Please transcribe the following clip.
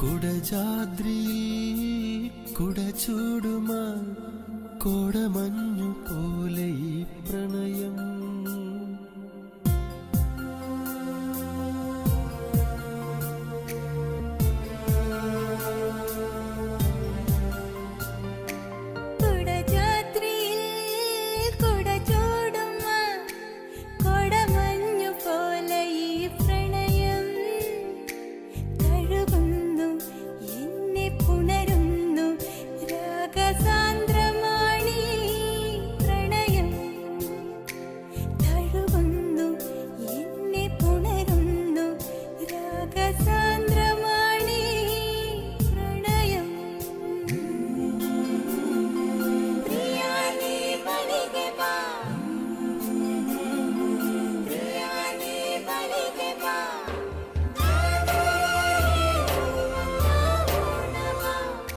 കുടജാദ്രിയിൽ കുടചൂടുമാ കോടമഞ്ഞു പോലെ